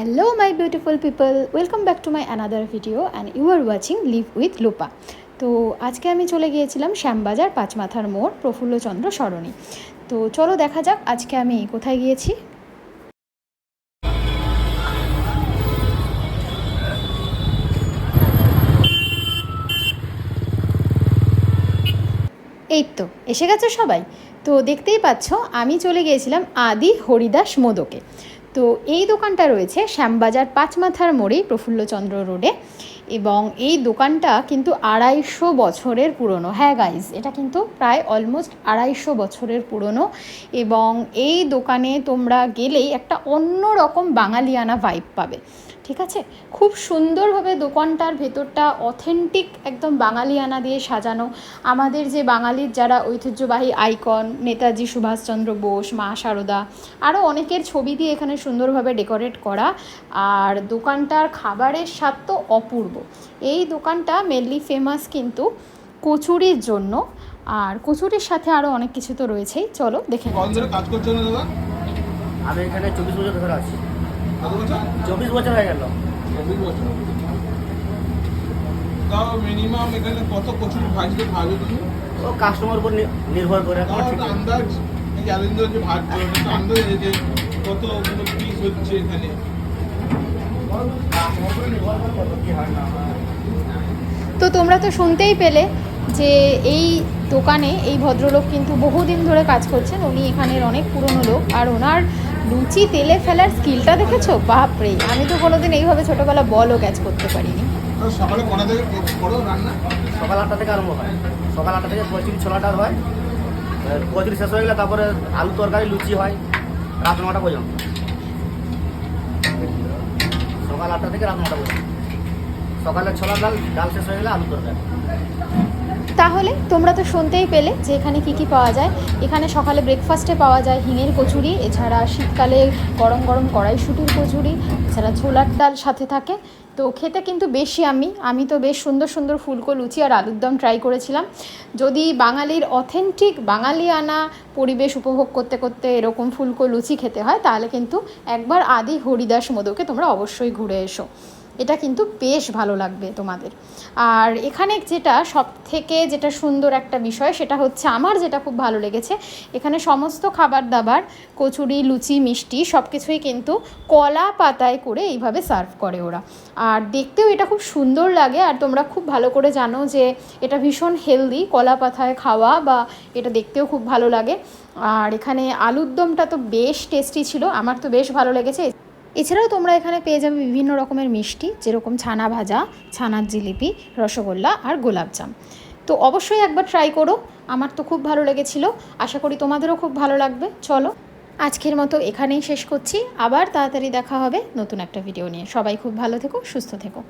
Hello, my beautiful people welcome back to my another video and you are watching Live with Lupa. তো আজকে আমি চলে গিয়েছিলাম শ্যামবাজার পাঁচমাথার মোড় প্রফুল্লচন্দ্র সরণি। তো চলো দেখা যাক আজকে আমি কোথায় গিয়েছি। এই তো এসে গেছো সবাই। তো দেখতেই পাচ্ছ আমি চলে গিয়েছিলাম আদি হরিদাস মোদকে। তো এই দোকানটা রয়েছে শ্যামবাজার পাঁচমাথার মোড়ে প্রফুল্লচন্দ্র রোডে। এবং এই দোকানটা কিন্তু আড়াইশো বছরের পুরনো। হ্যাঁ গাইজ এটা কিন্তু প্রায় অলমোস্ট আড়াইশো বছরের পুরনো। এবং এই দোকানে তোমরা গেলেই একটা অন্য রকম বাঙালিয়ানা ভাইব পাবে। ঠিক আছে? খুব সুন্দরভাবে দোকানটার ভেতরটা অথেন্টিক একদম বাঙালিয়ানা দিয়ে সাজানো। আমাদের যে বাঙালির যারা ঐতিহ্যবাহী আইকন নেতাজি সুভাষচন্দ্র বোস, মা সারদা আরও অনেকের ছবি দিয়ে এখানে সুন্দরভাবে ডেকোরেট করা। আর দোকানটার খাবারের স্বাদ তো অপূর্ব। এই দোকানটা মেনলি ফেমাস কিন্তু কচুরির জন্য। আর কচুরির সাথে আরও অনেক কিছু তো রয়েছেই। চলো দেখে কাজ করছেন দাদা? আমি এখানে চব্বিশ বছর ধরে আছি। চব্বিশ বছর হয়ে গেল। চব্বিশ বছর। তাও মিনিমাম এখানে কত কচুরি ভাজতে ভাজো তুমি? ও কাস্টমার উপর নির্ভর করে তাও তোমার ঠিক একটা আন্দাজ এই যে ভাজছো আন্দাজ কত পিস হচ্ছে এখানে কাস্টমার উপর নির্ভর করে কত কি হয় না হয় তো তোমরা তো শুনতেই পেলে যে এই দোকানে এই ভদ্রলোক কিন্তু বহুদিন ধরে কাজ করছেন। উনি এখানের অনেক পুরনো লোক আর ওনার লুচি তেলে ফেলার স্কিলটা দেখেছ? বাপরে আমি তো কোনোদিন এইভাবে ছোটোবেলা বলও ক্যাচ করতে পারিনি। সকালে কটা থেকে করো রান্না? সকাল আটটা থেকে আরম্ভ হয়। সকাল আটটা থেকে কচুরি ছোলাটা হয়। কচুরি শেষ হয়ে গেলে তারপরে আলু তরকারি লুচি হয় রাত নটা পর্যন্ত। সকাল আটটা থেকে রাত নটা পর্যন্ত। সকালে ছোলার ডাল ডাল শেষ হয়ে গেলে আলু তরকারি। তাহলে তোমরা তো শুনতেই পেলে যে এখানে কি কি পাওয়া যায়। এখানে সকালে ব্রেকফাস্টে পাওয়া যায় হিঙের কচুরি, এছাড়া শীতকালে গরম গরম কড়াইশুটির কচুরি, এছাড়া ছোলার ডাল সাথে থাকে। তো খেতে কিন্তু বেশি আমি আমি তো বেশ সুন্দর সুন্দর ফুলকো, লুচি আর আলুর দম ট্রাই করেছিলাম। যদি বাঙালির অথেন্টিক বাঙালিয়ানা পরিবেশ উপভোগ করতে করতে এরকম ফুলকো, লুচি খেতে হয়, তাহলে কিন্তু একবার আদি হরিদাস মোদকে তোমরা অবশ্যই ঘুরে এসো। এটা কিন্তু বেশ ভালো লাগবে তোমাদের। আর এখানে যেটা সব থেকে যেটা সুন্দর একটা বিষয়, সেটা হচ্ছে আমার যেটা খুব ভালো লেগেছে, এখানে সমস্ত খাবার দাবার কচুরি, লুচি, মিষ্টি সব কিছুই কিন্তু কলা পাতায় করে এইভাবে সার্ভ করে ওরা। আর দেখতেও এটা খুব সুন্দর লাগে, আর তোমরা খুব ভালো করে জানো যে এটা ভীষণ হেলদি কলা পাতায় খাওয়া বা এটা দেখতেও খুব ভালো লাগে। আর এখানে আলুর দমটা তো বেশ টেস্টি ছিল, আমার তো বেশ ভালো লেগেছে। এছাড়াও তোমরা এখানে পেয়ে যাবে বিভিন্ন রকমের মিষ্টি, যেরকম ছানা ভাজা ছানার জিলিপি, রসগোল্লা আর গোলাপজাম তো অবশ্যই একবার ট্রাই করো, আমার তো খুব ভালো লেগেছিল, আশা করি তোমাদেরও খুব ভালো লাগবে। চলো, আজকের মতো এখানেই শেষ করছি, আবার তাড়াতাড়ি দেখা হবে নতুন একটা ভিডিও নিয়ে। সবাই খুব ভালো থেকো, সুস্থ থেকো।